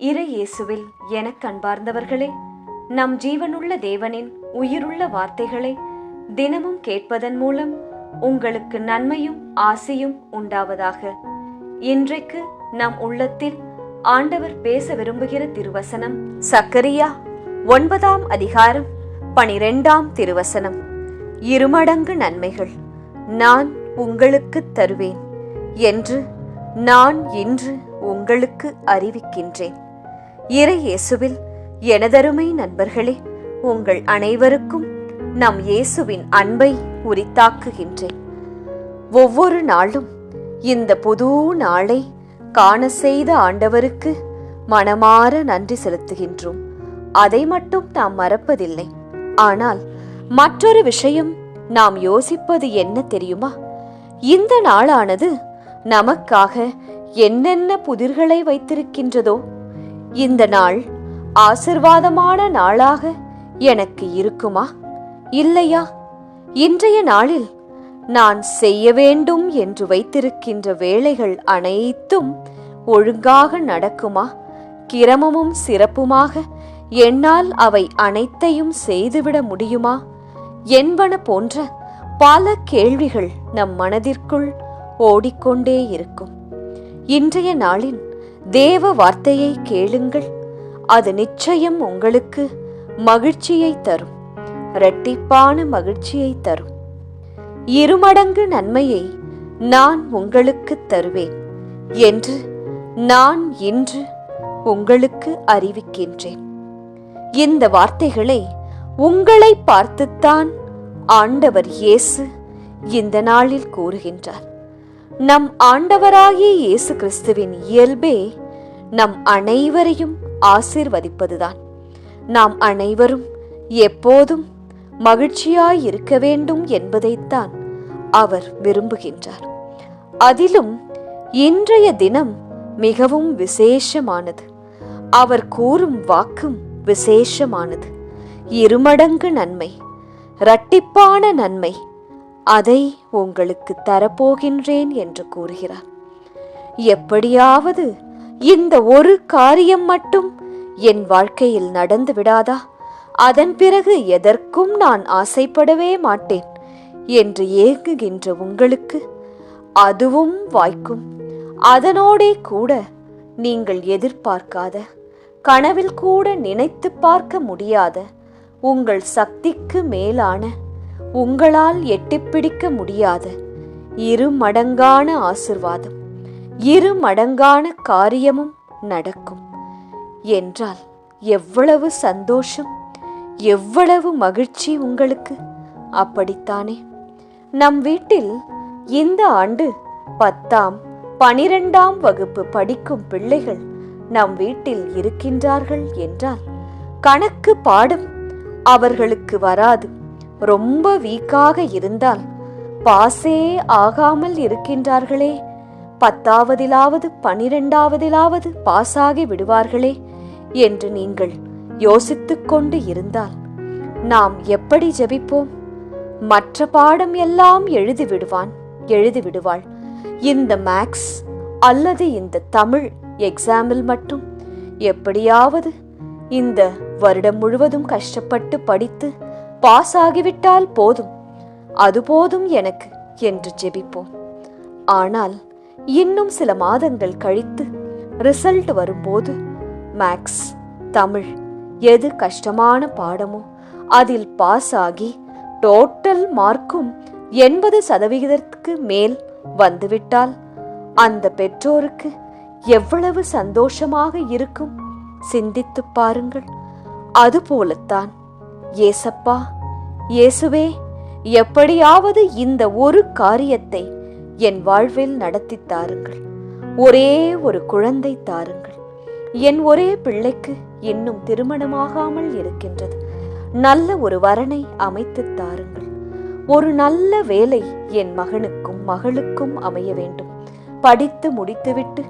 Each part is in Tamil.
இறை இயேசுவில் எனக் கண்பார்ந்தவர்களே நம் ஜீவனுள்ள தேவனின் உயிருள்ள வார்த்தைகளை தினமும் கேட்பதன் மூலம் உங்களுக்கு நன்மையும் ஆசையும் உண்டாவதாக. இன்றைக்கு நம் உள்ளத்தில் ஆண்டவர் பேச விரும்புகிற திருவசனம் சக்கரியா ஒன்பதாம் அதிகாரம் பனிரெண்டாம் திருவசனம். இருமடங்கு நன்மைகள் நான் உங்களுக்கு தருவேன் என்று நான் இன்று உங்களுக்கு அறிவிக்கின்றேன். இறை இயேசுவில் எனதருமை நண்பர்களே உங்கள் அனைவருக்கும் நம் இயேசுவின் அன்பை உரித்தாக்குகின்றேன். ஒவ்வொரு நாளும் இந்த புது நாளை காண செய்த ஆண்டவருக்கு மனமாற நன்றி செலுத்துகின்றோம். அதை மட்டும் நாம் மறப்பதில்லை. ஆனால் மற்றொரு விஷயம் நாம் யோசிப்பது என்ன தெரியுமா? இந்த நாளானது நமக்காக என்னென்ன புதிர்களை வைத்திருக்கின்றதோ இந்த நாள் ஆசிர்வாதமான நாளாக எனக்கு இருக்குமா? இல்லையா? இன்றைய நாளில் நான் செய்ய வேண்டும் என்று வைத்திருக்கின்ற வேலைகள் அனைத்தும் ஒழுங்காக நடக்குமா? கிரமமும் சிறப்புமாக என்னால் அவை அனைத்தையும் செய்துவிட முடியுமா? என்பன போன்ற பல கேள்விகள் நம் மனதிற்குள் ஓடிக்கொண்டே இருக்கும். இன்றைய நாளின் தேவ வார்த்தையை கேளுங்கள். அது நிச்சயம் உங்களுக்கு மகிழ்ச்சியை தரும். இரட்டிப்பான மகிழ்ச்சியை தரும். இருமடங்கு நன்மையை நான் உங்களுக்கு தருவேன் என்று நான் இன்று உங்களுக்கு அறிவிக்கின்றேன். இந்த வார்த்தைகளை உங்களை பார்த்துத்தான் ஆண்டவர் இயேசு இந்த நாளில் கூறுகின்றார். நம் ஆண்டவராகிய இயேசு கிறிஸ்துவின் இயல்பே நம் அனைவரையும் ஆசிர்வதிப்பதுதான். நாம் அனைவரும் எப்போதும் மகிழ்ச்சியாய் இருக்க வேண்டும் என்பதைத்தான் அவர் விரும்புகின்றார். அதிலும் இன்றைய தினம் மிகவும் விசேஷமானது. அவர் கூறும் வாக்கும் விசேஷமானது. இருமடங்கு நன்மை இரட்டிப்பான நன்மை அதை உங்களுக்கு தரப்போகின்றேன் என்று கூறுகிறார். எப்படியாவது இந்த ஒரு காரியம் மட்டும் என் வாழ்க்கையில் நடந்து விடாதா? அதன் பிறகு எதற்கும் நான் ஆசைப்படவே மாட்டேன் என்று ஏங்குகின்ற உங்களுக்கு அதுவும் வாய்க்கும். அதனோடே கூட நீங்கள் எதிர்பார்க்காத கனவில் கூட நினைத்து பார்க்க முடியாத உங்கள் சக்திக்கு மேலான உங்களால் எட்டிப்பிடிக்க முடியாத. இரு மடங்கான ஆசிர்வாதம் இரு மடங்கான காரியமும் நடக்கும். என்றால் எவ்வளவு சந்தோஷம் எவ்வளவு மகிழ்ச்சி உங்களுக்கு? அப்படித்தானே? நம் வீட்டில் இந்த ஆண்டு பத்தாம் பனிரெண்டாம் வகுப்பு படிக்கும் பிள்ளைகள் நம் வீட்டில் இருக்கின்றார்கள் என்றால் கணக்கு பாடம் அவர்களுக்கு வராது. ரொம்ப வீக்காக இருந்தால் பாசே ஆகாமல் இருக்கின்றார்களே. பத்தாவதிலாவது பனிரெண்டாவதிலாவது பாஸாகி விடுவார்களே என்று நீங்கள் யோசித்துக் கொண்டு இருந்தால் நாம் எப்படி ஜெபிப்போம்? மற்ற பாடம் எல்லாம் எழுதி விடுவான் எழுதி விடுவாள். இந்த மேக்ஸ் அல்லது இந்த தமிழ் எக்ஸாமில் மட்டும். எப்படியாவது இந்த வருடம் முழுவதும் கஷ்டப்பட்டு படித்து பாஸ் ஆகிவிட்டால் போதும். அது போதும் எனக்கு என்று ஜெபிப்போம். ஆனால் இன்னும் சில மாதங்கள் கழித்து ரிசல்ட் வரும்போது மேக்ஸ் தமிழ் எது கஷ்டமான பாடமோ அதில் பாஸ் ஆகி டோட்டல் மார்க்கும் எண்பது சதவிகிதத்துக்கு மேல் வந்துவிட்டால் அந்த பெற்றோருக்கு எவ்வளவு சந்தோஷமாக இருக்கும்? சிந்தித்துப் பாருங்கள். அதுபோலத்தான் ஏசப்பா இயேசுவே எப்படியாவது இந்த ஒரு காரியத்தை என் வாழ்வில் நடத்தித் தாருங்கள். ஒரே ஒரு குழந்தை தாருங்கள். என் ஒரே பிள்ளைக்கு இன்னும் திருமணமாகாமல் இருக்கின்றது. நல்ல ஒரு வரனை அமைத்துத் தாருங்கள். ஒரு நல்ல வேலை என் மகனுக்கும் மகளுக்கும் அமைய வேண்டும். படித்து முடித்துவிட்டு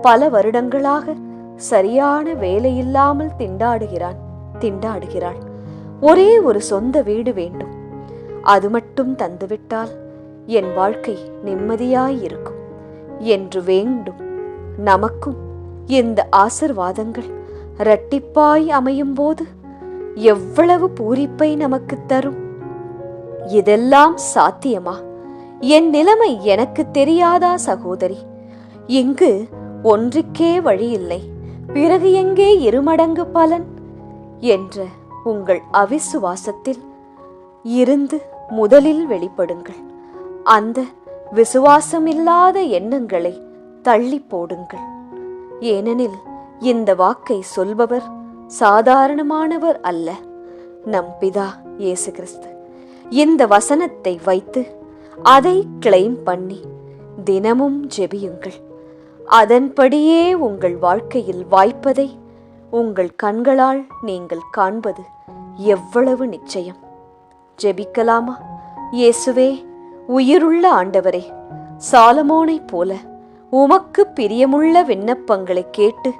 பல வருடங்களாக சரியான வேலையில்லாமல் திண்டாடுகிறான் திண்டாடுகிறாள். ஒரே ஒரு சொந்த வீடு வேண்டும். அது மட்டும் தந்துவிட்டால் என் வாழ்க்கை நிம்மதியாயிருக்கும் என்று வேண்டும். நமக்கும் இந்த ஆசிர்வாதங்கள் இரட்டிப்பாய் அமையும் போது எவ்வளவு பூரிப்பை நமக்கு தரும்? இதெல்லாம் சாத்தியமா? என் நிலைமை எனக்கு தெரியாதா சகோதரி? இங்கு ஒன்றுக்கே வழியில்லை. பிறகு எங்கே இருமடங்கு பலன்? என்ற உங்கள் அவிசுவாசத்தில் இருந்து முதலில் வெளிப்படுங்கள். அந்த விசுவாசமில்லாத எண்ணங்களை தள்ளி போடுங்கள். ஏனெனில் இந்த வாக்கை சொல்பவர் சாதாரணமானவர் அல்ல. நம் பிதா இயேசு கிறிஸ்து. இந்த வசனத்தை வைத்து அதை கிளைம் பண்ணி தினமும் ஜெபியுங்கள். அதன்படியே உங்கள் வாழ்க்கையில் வாய்ப்பதை உங்கள் கண்களால் நீங்கள் காண்பது எவ்வளவு நிச்சயம். ஜெபிக்கலாமா? இயேசுவே உயிருள்ள ஆண்டவரே சாலமோனைப் போல உமக்கு பிரியமுள்ள விண்ணப்பங்களை கேட்டு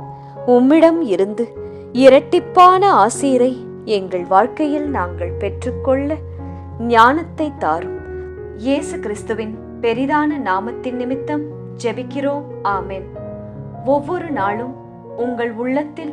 உம்மிடம் இருந்து இரட்டிப்பான ஆசீரை எங்கள் வாழ்க்கையில் நாங்கள் பெற்றுக்கொள்ள ஞானத்தை தாரும். இயேசு கிறிஸ்துவின் பெரிதான நாமத்தின் நிமித்தம் ஜெபிக்கிறோம். ஆமேன். ஒவ்வொரு நாளும் உங்கள் உள்ளத்தில்